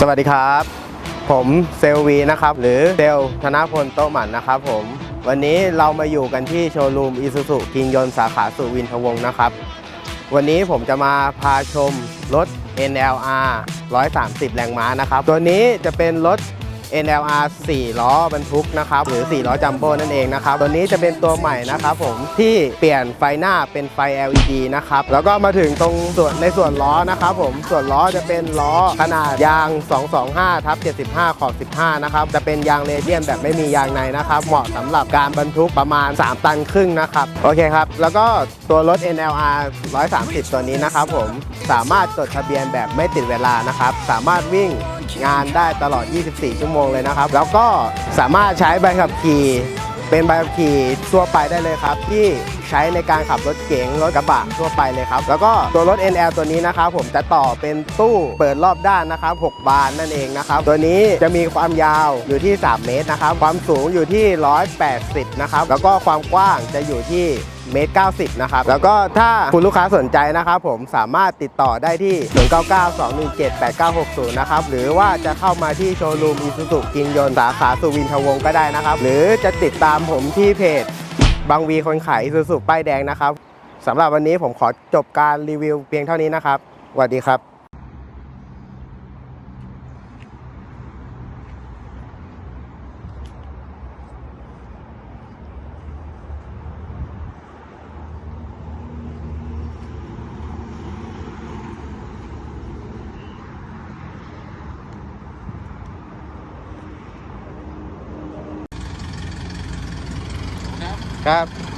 สวัสดีครับ ผมเซลวีนะครับ หรือเซลธนพลโตหมันนะครับผม วันนี้เรามาอยู่กันที่โชว์รูมอีซูซูกิงยนสาขาสุวินทวงศ์นะครับ วันนี้ผมจะมาพาชมรถ NLR 130 แรงม้านะครับ ตัวนี้จะเป็นรถ NLR 4 ล้อบรรทุกนะครับหรือ 4 ล้อจัมโบ้นั่นเองนะครับตัวนี้จะเป็นตัวใหม่นะครับผมที่เปลี่ยนไฟหน้าเป็นไฟ LED นะครับแล้วก็มาถึงตรงส่วนในส่วนล้อนะครับผมส่วนล้อจะเป็นล้อขนาดยาง 225ทับ75 ขอบ 15 นะครับจะเป็นยางเรเดียนแบบไม่มียางในนะครับเหมาะสำหรับการบรรทุกประมาณ 3 ตันครึ่งนะครับโอเคครับแล้วก็ตัวรถ NLR 130 ตัวนี้นะครับผมสามารถจดทะเบียนแบบไม่ติดเวลานะครับสามารถวิ่ง งานได้ตลอด 24 ชั่วโมงเลยนะครับ แล้วก็สามารถใช้ใบขับขี่เป็นใบขับขี่ทั่วไปได้เลยครับ ที่ใช้ในการขับรถเก๋งรถกระบะทั่วไปเลยครับ แล้วก็ตัวรถ NL ตัวนี้นะครับผมจะต่อเป็นตู้เปิดรอบด้านนะครับ 6 บานนั่นเองนะครับ ตัวนี้จะมีความยาวอยู่ที่ 3 เมตรนะครับ ความสูงอยู่ที่ 180 นะครับ แล้วก็ความกว้างจะอยู่ที่ เมตร90 นะครับ แล้วก็ถ้าคุณลูกค้าสนใจนะครับผมสามารถติดต่อได้ที่ 0992178960 นะครับ หรือว่าจะเข้ามาที่โชว์รูมอิสุสุกินยนสาขาสุวินทวงก็ได้นะครับ หรือจะติดตามผมที่เพจบางวีคนขายอิสุสุป้ายแดงนะครับสำหรับวันนี้ผมขอจบการรีวิวเพียงเท่านี้นะครับสวัสดีครับ ครับ